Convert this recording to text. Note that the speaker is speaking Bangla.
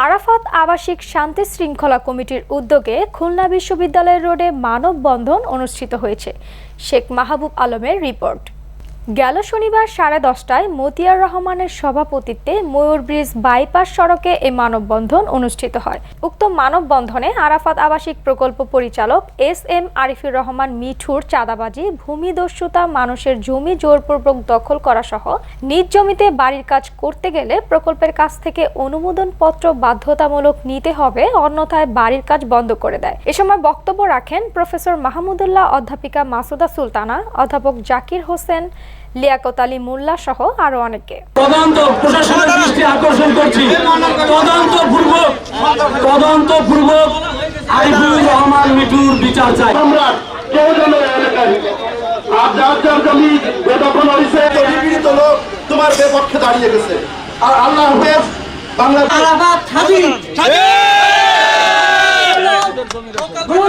আরাফাত আবাসিক শান্তি শৃঙ্খলা কমিটির উদ্যোগে খুলনা বিশ্ববিদ্যালয়ের রোডে মানববন্ধন অনুষ্ঠিত হয়েছে। শেখ মাহবুব আলমের রিপোর্ট। গেল শনিবার সাড়ে দশটায় মতিয়ার রহমানের সভাপতিত্বে ময়ূর ব্রিজ বাইপাস সড়কে এই মানববন্ধন অনুষ্ঠিত হয়। উক্ত মানববন্ধনে আরাফাত আবাসিক প্রকল্প পরিচালক এস এম আরিফুর রহমান মিঠুর চাঁদাবাজি, ভূমিদস্যুতা, মানুষের জমি জোরপূর্বক দখল করা সহ নিজ জমিতে বাড়ির কাজ করতে গেলে প্রকল্পের কাছ থেকে অনুমোদন পত্র বাধ্যতামূলক নিতে হবে, অন্যথায় বাড়ির কাজ বন্ধ করে দেয়। এ সময় বক্তব্য রাখেন প্রফেসর মাহমুদুল্লাহ অধ্যাপিকা মাসুদা সুলতানা, অধ্যাপক জাকির হোসেন লিয়াকত আলী মোল্লা সহ আরও অনেকে। তদন্ত প্রশাসনের দৃষ্টি আকর্ষণ করছি। তদন্ত পূর্বক তদন্ত পূর্বক আরিফুর রহমান মিঠুর বিচার চাই। আমরা কেউ এলাকায় আর যার যার জমি বেদখল হয়েছে পীড়িত লোক তোমার বিপক্ষে দাঁড়িয়ে গেছে। আর আল্লাহ হাফেজ বাংলাদেশ আরাফাত হাজির। কোন